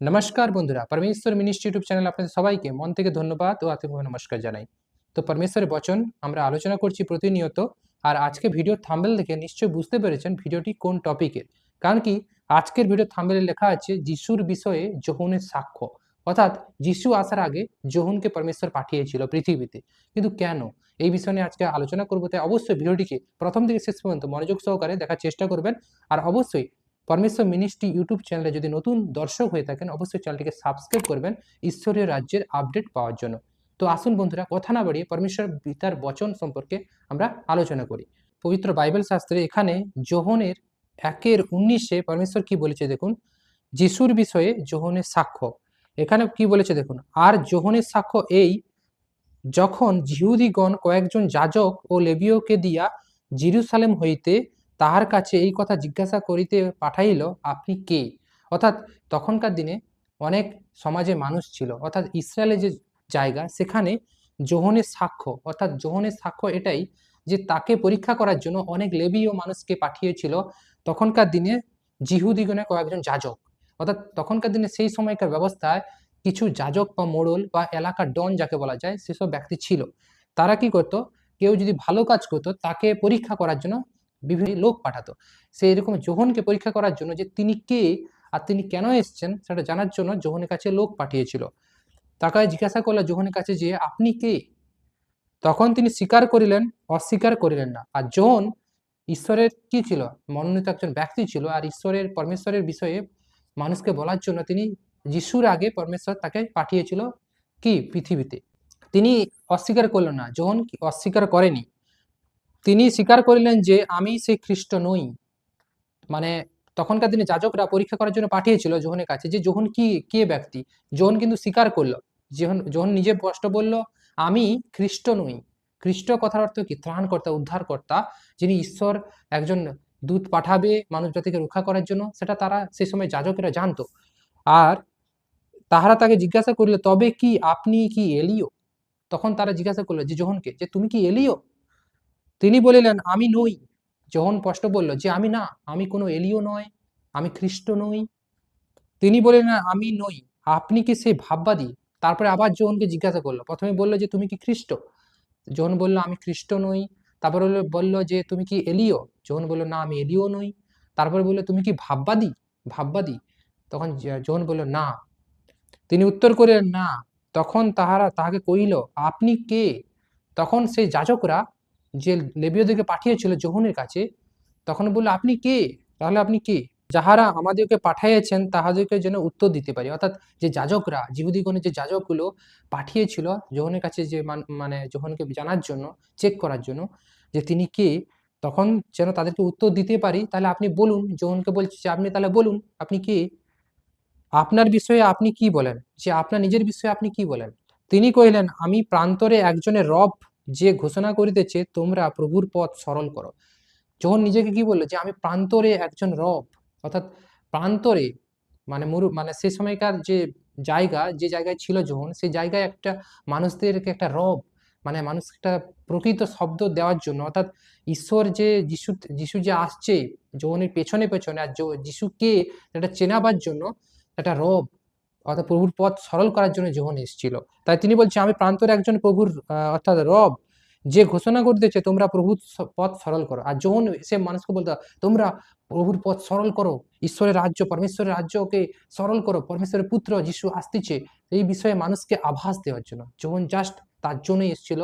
নমস্কার বন্ধুরা, পরমেশ্বর মিনিস্ট্রি ইউটিউব চ্যানেল আপনাদের সবাইকে মন থেকে ধন্যবাদ ও আত্মীয় নমস্কার জানাই। তো পরমেশ্বরের বচন, আমরা আলোচনা করছি প্রতিনিয়ত, আর আজকে ভিডিও থাম্বেল দেখে নিশ্চয়ই বুঝতে পেরেছেন ভিডিওটি কোন টপিকের কারণ কি, আজকের ভিডিও থাম্বেলে লেখা আছে, যিশুর বিষয়ে যোহনের সাক্ষ্য। অর্থাৎ, যিশু আসার আগে যোহনকে পরমেশ্বর পাঠিয়েছিল পৃথিবীতে। কিন্তু কেন? এই বিষয় নিয়ে আজকে আলোচনা করব, তাই অবশ্যই ভিডিওটিকে প্রথম থেকে শেষ পর্যন্ত মনোযোগ সহকারে দেখার চেষ্টা করবেন। আর অবশ্যই পরমেশ্বর মিনিস্ট্রি ইউটিউব চ্যানেলে যদি নতুন দর্শক হয়ে থাকেন, অবশ্যই চ্যানেলটিকে সাবস্ক্রাইব করবেন ঈশ্বরীয় রাজ্যের আপডেট পাওয়ার জন্য। তো আসুন বন্ধুরা, কথা না বাড়িয়ে পরমেশ্বর পিতার বচন সম্পর্কে আমরা আলোচনা করি। পবিত্র বাইবেল শাস্ত্রে এখানে যোহনের একের উনিশে পরমেশ্বর কি বলেছে দেখুন? যিশুর বিষয়ে যোহনের সাক্ষ্য। এখানে কি বলেছে দেখুন? আর যোহনের সাক্ষ্য এই, যখন জিহুদিগণ কয়েকজন যাজক ও লেবীয়কে দিয়া জিরুসালেম হইতে তাহার কাছে এই কথা জিজ্ঞাসা করিতে পাঠাইল, আপনি কে? অর্থাৎ তখনকার দিনে অনেক সমাজে মানুষ ছিল। অর্থাৎ ইসরায়েলের যে জায়গা, সেখানে যোহনের সাক্ষ্য, অর্থাৎ যোহনের সাক্ষ্য এটাই যে তাকে পরীক্ষা করার জন্য অনেক লেবীয় মানুষকে পাঠিয়েছিল। তখনকার দিনে জিহুদিগণে কয়েকজন যাজক, অর্থাৎ তখনকার দিনে সেই সময়কার ব্যবস্থায় কিছু যাজক বা মোড়ল বা এলাকার ডন যাকে বলা যায়, সেসব ব্যক্তি ছিল। তারা কি করতো? কেউ যদি ভালো কাজ করতো, তাকে পরীক্ষা করার জন্য বিভিন্ন লোক পাঠাতো। সেই এরকম যোহনকে পরীক্ষা করার জন্য যে তিনি কে আর তিনি কেন এসছেন সেটা জানার জন্য যোহনের কাছে লোক পাঠিয়েছিল। তাকে জিজ্ঞাসা করল যোহনের কাছে যে, আপনি কে? তখন তিনি স্বীকার করিলেন, অস্বীকার করিলেন না। আর যোহন ঈশ্বরের কি ছিল? মনোনীত একজন ব্যক্তি ছিল আর ঈশ্বরের, পরমেশ্বরের বিষয়ে মানুষকে বলার জন্য তিনি যিশুর আগে পরমেশ্বর তাকে পাঠিয়েছিল কি? পৃথিবীতে। তিনি অস্বীকার করলেন না। যোহন অস্বীকার করেনি? তিনি স্বীকার করিলেন যে আমি সেই খ্রিস্ট নই। মানে তখনকার দিনে যাজকরা পরীক্ষা করার জন্য পাঠিয়েছিল যোহনের কাছে যে যোহন কি, কে ব্যক্তি? যোহন কিন্তু স্বীকার করল। যোহন যোহন নিজে স্পষ্ট বলল, আমি খ্রিস্ট নই। খ্রিস্ট কথার অর্থ কি? ত্রাণকর্তা, উদ্ধারকর্তা, যিনি ঈশ্বর একজন দূত পাঠাবে মানুষ জাতিকে রক্ষা করার জন্য, সেটা তারা সেই সময় যাজকেরা জানতো। আর তাহারা তাকে জিজ্ঞাসা করলে, তবে কি আপনি কি এলিও তখন তারা জিজ্ঞাসা করল যে যোহনকে যে তুমি কি এলিও তিনি বলিলেন, আমি নই। যখন স্পষ্ট বলল যে, আমি না, আমি কোনো এলিও নয় আমি খ্রিস্ট নই? তিনি বললেন, আমি নই, আপনি কি সেই ভাববাদী? তারপরে আবার জোহনকে জিজ্ঞাসা করল। প্রথমে বলল যে, তুমি কি খ্রিস্ট? জোহন বলল, আমি খ্রিস্ট নই। তারপরে বলল যে, তুমি কি এলিও? জোহন বলল, না, আমি এলিও নই। তারপরে বলল, তুমি কি ভাববাদী? ভাববাদী। তখন জোহন বলল, না। তিনি উত্তর করিলেন, না। তখন তাহারা তাহাকে কইল আপনি কে? তখন সেই যাজকরা যে লেবীয়দেরকে পাঠিয়েছিল যোহনের কাছে, তখন বলল, আপনি কে? তাহলে আপনি কে? যাহারা আমাদেরকে পাঠাইয়েছেন, তাহাদেরকে যেন উত্তর দিতে পারি। অর্থাৎ যে যাজকরা জিহুদিগণের যে যাজকগুলো পাঠিয়েছিল যোহনের কাছে যে মানে যোহনকে জানার জন্য চেক করার জন্য, যে তিনি কে, তখন যেন তাদেরকে উত্তর দিতে পারি, তাহলে আপনি বলুন যোহনকে বলছি যে, আপনি তাহলে বলুন, আপনি কে? আপনার বিষয়ে আপনি কি বলেন? যে, আপনার নিজের বিষয়ে আপনি কি বলেন? তিনি কহিলেন, আমি প্রান্তরে একজনের রব যে ঘোষণা করিতেছে, তোমরা প্রভুর পথ সরল করো। যখন নিজেকে কি বলল? যে আমি প্রান্তরে একজন রব, অর্থাৎ প্রান্তরে মানে মরু মানে সে সময়কার যে জায়গা, যে জায়গায় ছিল যখন সেই জায়গায় একটা মানুষদেরকে একটা রব মানে মানুষ একটা প্রকৃত শব্দ দেওয়ার জন্য, অর্থাৎ ঈশ্বর যে যিশু যিশু যে আসছে যৌনের পেছনে পেছনে, আর যিশুকে এটা চেনাবার জন্য একটা রব অর্থাৎ প্রভুর পথ সরল করার জন্য যখন এসেছিল। তাই তিনি বলছে, আমি প্রান্তরে একজন প্রভুর অর্থাৎ রব, যে ঘোষণা করতেছে, তোমরা প্রভুর পথ সরল করো। আর যখন সে মানুষকে বলতো তোমরা প্রভুর পথ সরল করো, ঈশ্বরের রাজ্য, পরমেশ্বরের রাজ্যকে সরল করো, পরমেশ্বরের পুত্র যিশু আসতেছে। এই বিষয়ে মানুষকে আভাস দেওয়ার জন্য। যখন জাস্ট তার জন্যই এসেছিল,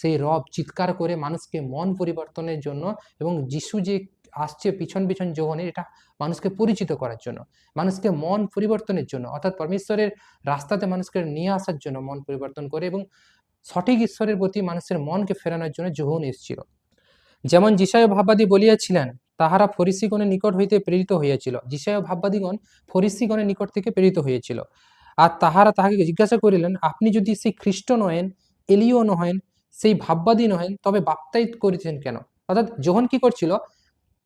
সেই রব চিৎকার করে মানুষকে মন পরিবর্তনের জন্য এবং যিশু যে আসছে পিছন পিছন যৌবনে এটা মানুষকে পরিচিত করার জন্য, মানুষকে মন পরিবর্তনের জন্য, অর্থাৎ পরমেশ্বরের রাস্তাতে মানুষকে নিয়ে আসার জন্য মন পরিবর্তন করে এবং সঠিক ঈশ্বরের প্রতি মানুষের মনকে ফেরানোর জন্য যোহন এসেছিল। যেমন যিশায় ভাববাদী বলিয়াছিলেন, তাহারা ফরিসিগণের নিকট হইতে প্রেরিত হইয়াছিল। যিশায় ভাববাদীগণ ফরিসিগণের নিকট থেকে প্রেরিত হয়েছিল আর তাহারা তাহাকে জিজ্ঞাসা করিলেন, আপনি যদি সেই খ্রিস্ট নহেন, এলিও নহেন, সেই ভাববাদী নহেন, তবে বাপ্তায়িত করেছেন কেন? অর্থাৎ যোহন কি করছিল?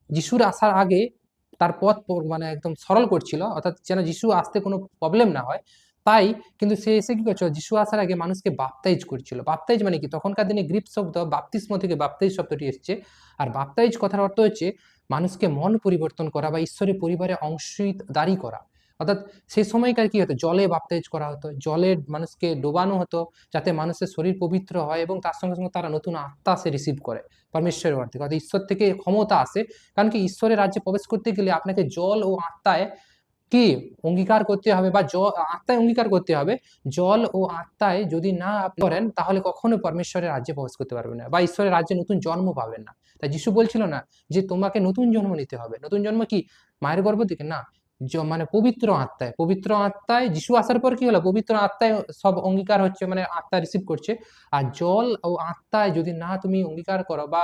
যিশুর আসার আগে তার পথ মানে একদম সরল করছিল, অর্থাৎ যেন যিশু আসতে কোনো প্রবলেম না হয়, তাই কিন্তু সে এসে কী করছিল? যিশু আসার আগে মানুষকে বাপ্তাইজ করছিল। বাপ্তাইজ মানে কি? তখনকার দিনে গ্রিপ শব্দ বাপ্তিস্ম থেকে বাপ্তাইজ শব্দটি এসছে। আর বাপ্তাইজ কথার অর্থ হচ্ছে মানুষকে মন পরিবর্তন করা বা ঈশ্বরের পরিবারে অংশীদারি করা। অর্থাৎ সেই সময়কার কি হতো? জলে বাপ্তাইজ করা হতো। জলে মানুষকে ডোবানো হতো যাতে মানুষের শরীর পবিত্র হয় এবং তার সঙ্গে সঙ্গে তারা নতুন আত্মা সে রিসিভ করে পরমেশ্বরের ওয়ার থেকে। অর্থাৎ ঈশ্বর থেকে ক্ষমতা আসে। কারণ কি? ঈশ্বরের রাজ্যে প্রবেশ করতে গেলে আপনাকে জল ও আত্মায় কি? অঙ্গীকার করতে হবে বা জল আত্মায় অঙ্গীকার করতে হবে। জল ও আত্মায় যদি না করেন, তাহলে কখনো পরমেশ্বরের রাজ্যে প্রবেশ করতে পারবেন না বা ঈশ্বরের রাজ্যে নতুন জন্ম পাবেন না। তাই যিশু বলছিল না যে, তোমাকে নতুন জন্ম নিতে হবে। নতুন জন্ম কি? মায়ের গর্ভ থেকে? না। মানে পবিত্র আত্মায় পবিত্র আত্মায় যিশু আসার পর কি হলো? পবিত্র আত্মায় সব অঙ্গীকার হচ্ছে মানে আত্মা রিসিভ করছে। আর জল ও আত্মায় যদি না তুমি অঙ্গীকার করো বা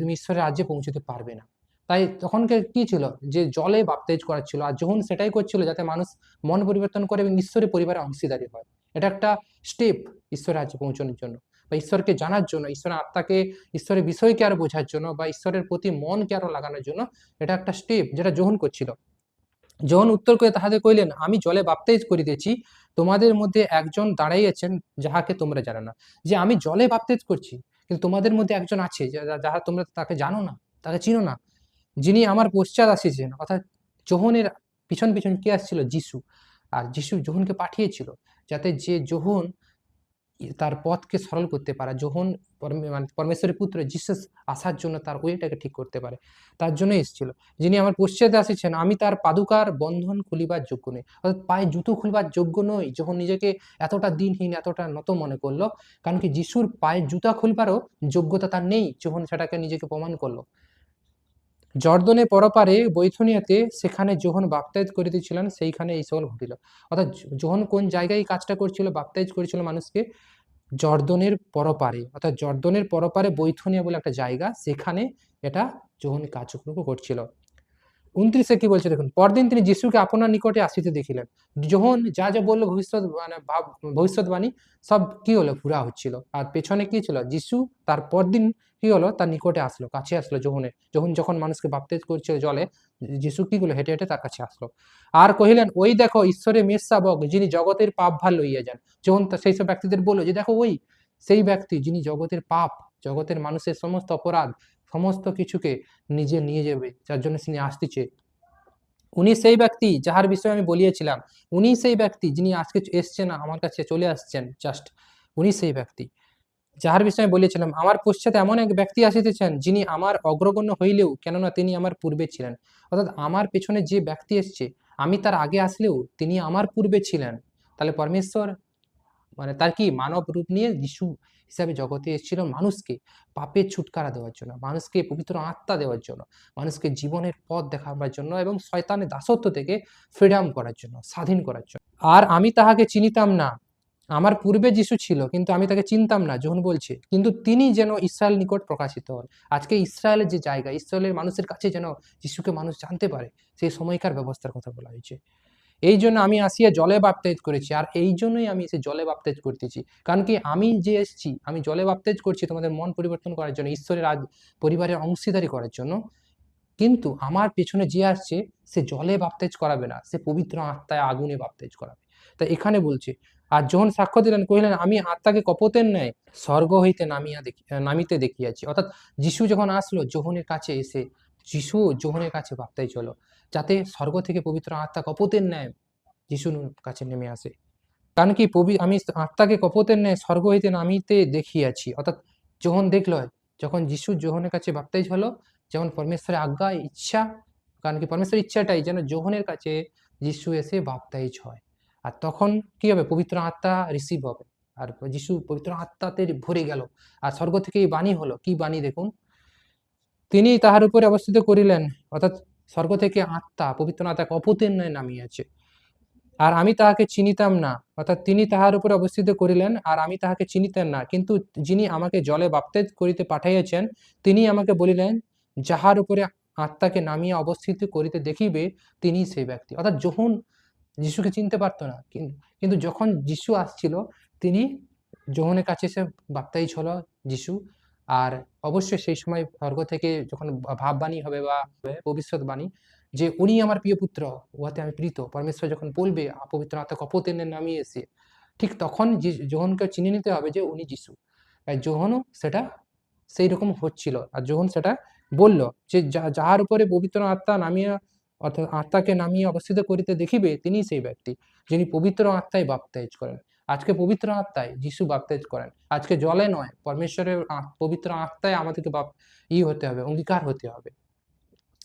তুমি ঈশ্বরের রাজ্যে পৌঁছতে পারবে না। তাই তখনকার কি ছিল? যে জলে বাপ্তাইজ করা ছিল। আর যখন সেটাই করছিল, যাতে মানুষ মন পরিবর্তন করে এবং ঈশ্বরের পরিবারের অংশীদারি হয়। এটা একটা স্টেপ ঈশ্বরের রাজ্যে পৌঁছানোর জন্য। বা ঈশ্বরকে জানার জন্য, ঈশ্বরের আত্মাকে, ঈশ্বরের বিষয়কে আরও বোঝার জন্য বা ঈশ্বরের প্রতি মনকে আরও লাগানোর জন্য এটা একটা স্টেপ যেটা যোহন করছিল। যোহন উত্তর করে তাহাদের কইলেন আমি জলে বাপ্তাইজ করিতেছি, তোমাদের মধ্যে একজন দাঁড়াইয়াছেন যাহাকে তোমরা জানো না। যে আমি জলে বাপ্তাইজ করছি, কিন্তু তোমাদের মধ্যে একজন আছে যাহা তোমরা তাকে জানো না, তাকে চিনো না। যিনি আমার পশ্চাৎ আসিছেন অর্থাৎ জোহনের পিছন পিছন কে আসছিল? যিশু। আর যিশু জোহনকে পাঠিয়েছিল, যাতে যে জোহন তার পথকে সরল করতে পারে। যখন মানে পরমেশ্বরের পুত্র জিসাস আসার জন্য তার ওয়েটাকে ঠিক করতে পারে, তার জন্য এসেছিল। যিনি আমার পশ্চাতে আসিছেন, আমি তার পাদুকার বন্ধন খুলিবার যোগ্য নই, অর্থাৎ পায়ে জুতো খুলবার যোগ্য নই, যখন নিজেকে এতটা দিনহীন, এতটা নত মনে করল, কারণ কি যিশুর পায়ে জুতা খুলবারও যোগ্যতা তার নেই, যখন সেটাকে নিজেকে প্রমাণ করল। জর্দনে পরপারে বৈথনিয়াতে সেখানে যোহন বাপ্তাইজ করিতেছিলেন, সেইখানে এই সকল ঘটিল। অর্থাৎ যোহন কোন জায়গায় কাজটা করছিল বাপ্তাইজ করেছিল মানুষকে? জর্দনের পরপারে। অর্থাৎ জর্দনের পরপারে বৈথনিয়া বলে একটা জায়গা, সেখানে এটা যোহন কার্যক্রম করছিল উনত্রিশে কি বলছে দেখুন, পরদিন তিনি যিশুকে আপনার নিকটে আসিতে দেখিলেন। যখন যা যা বলল ভবিষ্যৎ মানে ভাব, ভবিষ্যৎবাণী, সব কি হলো? পুরা হচ্ছিল। আর পেছনে কি ছিল? যিশু তার পরদিন কি হলো? তার নিকটে আসলো, কাছে আসলো যোহনে যখন যখন মানুষকে বাপ্তেজ করছিল জলে, যিশু কি গুলো হেঁটে হেঁটে তার কাছে আসলো। আর কহিলেন, ওই দেখো, ঈশ্বরের মেষ শাবক, যিনি জগতের পাপ ভার লইয়া যান। যখন সেই সব ব্যক্তিদের বলল যে, দেখো, ওই সেই ব্যক্তি, যিনি জগতের পাপ, জগতের মানুষের সমস্ত অপরাধ সমস্ত কিছুকে নিজে নিয়ে যাবে, যার জন্য তিনি আসতেছে। উনি সেই ব্যক্তি যাহার বিষয়ে আমি বলিয়েছিলাম উনি সেই ব্যক্তি যিনি আজকে এসছেন আমার কাছে চলে আসছেন জাস্ট উনি সেই ব্যক্তি। যাহার বিষয়ে আমি বলেছিলাম আমার পশ্চাতে এমন এক ব্যক্তি আসিতেছেন যিনি আমার অগ্রগণ্য হইলেও কেননা তিনি আমার পূর্বে ছিলেন। অর্থাৎ আমার পেছনে যে ব্যক্তি এসছে, আমি তার আগে আসলেও তিনি আমার পূর্বে ছিলেন। তাহলে পরমেশ্বর মানে তার কি মানব রূপ নিয়ে যিশু হিসাবে জগতে এসেছিল মানুষকে পাপের ছুটকারা দেওয়ার জন্য, মানুষকে পবিত্র আত্মা দেওয়ার জন্য, মানুষকে জীবনের পথ দেখাবার জন্য এবং শয়তানের দাসত্ব থেকে ফ্রিডম করার জন্য, স্বাধীন করার জন্য। আর আমি তাহাকে চিনিতাম না। আমার পূর্বে যিশু ছিল, কিন্তু আমি তাকে চিনতাম না, যখন বলছে, কিন্তু তিনি যেন ইসরায়েল নিকট প্রকাশিত হন। আজকে ইসরায়েলের যে জায়গা, ইসরায়েলের মানুষের কাছে যেন যিশুকে মানুষ জানতে পারে, সেই সময়কার ব্যবস্থার কথা বলা হয়েছে। এই জন্য আমি আসিয়া জলে বাপ্তাইজ করেছি। আর এই জন্যই আমি এসে জলে বাপ্তাইজ করতেছি। কারণ কি, আমি যে এসেছি, আমি জলে বাপ্তাইজ করছি তোমাদের মন পরিবর্তন করার জন্য, ঈশ্বরের আজ, পরিবারের অংশীদারি করার জন্য। কিন্তু আমার পেছনে যে আসছে, সে জলে বাপ্তাইজ করাবে না। সে পবিত্র আত্মায় আগুনে বাপ্তাইজ করাবে। তাই এখানে বলছে, আর যখন সাক্ষ্য দিলেন, কহিলেন, আমি আত্মাকে কপতের ন্যায় স্বর্গ হইতে নামিয়া দেখি, নামিতে দেখিয়াছি। অর্থাৎ যিশু যখন আসলো যোহনের কাছে এসে যিশু যোহনের কাছে বাপ্তাইজ হলো যাতে স্বর্গ থেকে পবিত্র আত্মা কপতের ন্যায় যিশুর কাছে নেমে আসে। কারণ কি, পবি, আমি আত্মাকে কপতের ন্যায় স্বর্গ হইতে নামিতে দেখিয়াছি। অর্থাৎ যখন দেখল, যখন যিশু যোহনের কাছে বাপ্তাইজ হলো যেমন পরমেশ্বরের আজ্ঞা, ইচ্ছা, কারণ কি, পরমেশ্বরের ইচ্ছাটাই যেন যোহনের কাছে যিশু এসে বাপ্তাইজ হয় আর তখন কি হবে? পবিত্র আত্মা রিসিভ হবে। আর যিশু পবিত্র আত্মাতে ভরে গেল। আর স্বর্গ থেকে এই বাণী হলো। কি বাণী দেখুন? তিনি তাহার উপরে অবস্থিত করিলেন, অর্থাৎ স্বর্গ থেকে আত্মা, পবিত্র কপতের ন্যায় নামিয়াছে। আর আমি তাহাকে চিনিতাম না, অর্থাৎ তিনি তাহার উপরে অবস্থিত করিলেন, আর আমি তাহাকে চিনিতেন না। কিন্তু যিনি আমাকে জলে বাপ্তাইজ করিতে পাঠাইয়াছেন, তিনি আমাকে বলিলেন, যাহার উপরে আত্মাকে নামিয়ে অবস্থিত করিতে দেখিবে তিনি সেই ব্যক্তি। অর্থাৎ যখন যিশুকে চিনতে পারতো না কিন্তু যখন যিশু আসছিল, তিনি যোহনের কাছে এসে বাপ্তাইজ হলো যিশু। আর অবশ্যই সেই সময় স্বর্গ থেকে যখন ভাববাণী হবে বা ভবিষ্যৎবাণী যে উনি আমার প্রিয় পুত্র, উহাতে আমি প্রীত। পরমেশ্বর যখন বলবে পবিত্র আত্মা কপতেনে নামিয়ে এসে। ঠিক তখন যোহনকে চিনে নিতে হবে যে উনি যিশু। তাই যোহনও সেটা সেই রকম হচ্ছিল। আর যোহন সেটা বলল যা- যাহার উপরে পবিত্র আত্মা নামিয়া, অর্থাৎ আত্মাকে নামিয়ে অবস্থিত করিতে দেখিবে তিনি সেই ব্যক্তি যিনি পবিত্র আত্মায় বাপ্তাইজ করেন। আজকে পবিত্র আত্মায় যিশু বাপ্তাইজ করেন। আজকে জলে নয়, পরমেশ্বরের পবিত্র আত্মায় আমাদেরকে বাপ, ই হতে হবে, অঙ্গীকার হতে হবে।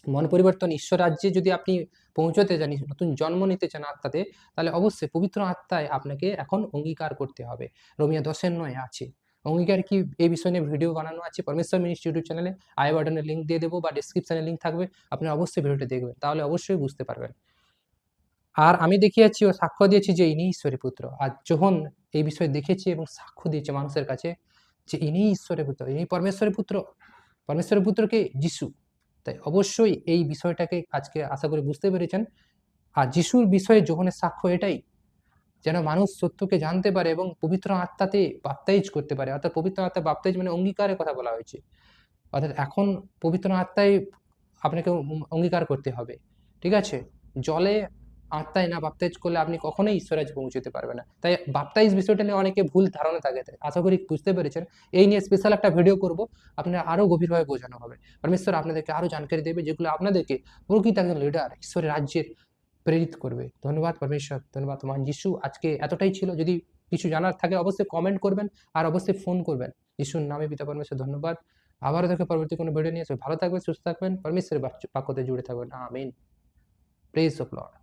মন পরিবর্তন, ঈশ্বর রাজ্যে যদি আপনি পৌঁছতে চান, নতুন জন্ম নিতে চান আত্মাতে, তাহলে অবশ্যই পবিত্র আত্মায় আপনাকে এখন অঙ্গীকার করতে হবে। রোমিয়া দশের নয় আছে। অঙ্গীকার কি? এই বিষয় নিয়ে ভিডিও বানানো আছে। পরমেশ্বর মিনিস্ট ইউটিউব চ্যানেলে আই বাটনের লিঙ্ক দিয়ে দেবো বা ডিসক্রিপশনে লিঙ্ক থাকবে। আপনি অবশ্যই ভিডিওটা দেখবেন। তাহলে অবশ্যই বুঝতে পারবেন। আর আমি দেখিয়েছি ও সাক্ষ্য দিয়েছি যে ইনি ঈশ্বরের পুত্র। আর যখন এই বিষয়ে দেখেছি এবং সাক্ষ্য দিয়েছে মানুষের কাছে যে ইনি ঈশ্বরের পুত্র ইনি পরমেশ্বরের পুত্র, পরমেশ্বরের পুত্রকে যিশু। তাই অবশ্যই এই বিষয়টাকে আজকে আশা করি বুঝতে পেরেছেন। আর যিশুর বিষয়ে যোহনের সাক্ষ্য এটাই, যেন মানুষ সত্যকে জানতে পারে এবং পবিত্র আত্মাতে বাপ্তাইজ করতে পারে। অর্থাৎ পবিত্র আত্মা বাপ্তাইজ মানে অঙ্গীকারের কথা বলা হয়েছে। অর্থাৎ এখন পবিত্র আত্মায় আপনাকে অঙ্গীকার করতে হবে। ঠিক আছে? জলে আত্মায় না বাপ্তাইজ করলে আপনি কখনোই ঈশ্বরাজ পৌঁছতে পারবেন না। তাই বাপ্তাইজ বিষয়টা নিয়ে অনেকে ভুল ধারণা থাকে আশা করি বুঝতে পেরেছেন। এই নিয়ে স্পেশাল একটা ভিডিও করব, আপনারা আরও গভীরভাবে বোঝানো হবে। পরমেশ্বর আপনাদেরকে আরও জানকারি দেবে, যেগুলো আপনাদেরকে প্রকৃত একজন লিডার ঈশ্বরের রাজ্যের প্রেরিত করবে। ধন্যবাদ পরমেশ্বর, ধন্যবাদ মান যিশু। আজকে এতটাই ছিল। যদি কিছু জানার থাকে, অবশ্যই কমেন্ট করবেন আর অবশ্যই ফোন করবেন। যিশুর নামে পিতা পরমেশ্বর, ধন্যবাদ। আবারও দেখে পরবর্তী কোনো ভিডিও নিয়ে। এসে ভালো থাকবেন, সুস্থ থাকবেন। পরমেশ্বরের বাক্য- বাক্যতে জুড়ে থাকবেন। আমিন। Praise of Lord